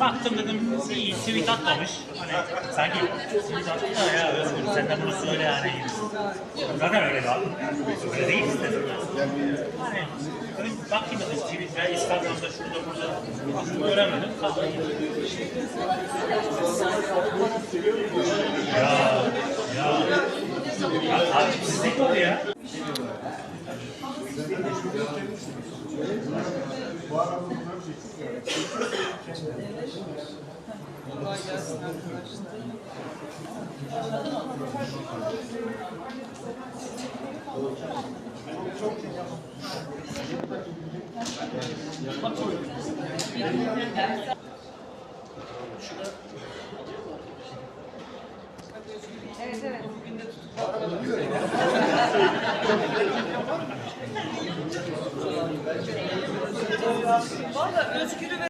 Baktım dedim iyi tweet atmamış. Hani sanki tweet attı da ya Özgür sen de bunu söyle yani. Zaten öyle de Öyle değil istedim. Hani öyle bakayım dedim tweet veya Instagram'da şurada burada baktım göremedim. Ya ya ya takipsizlik var ya. Evet evet. Valla Özgür'ü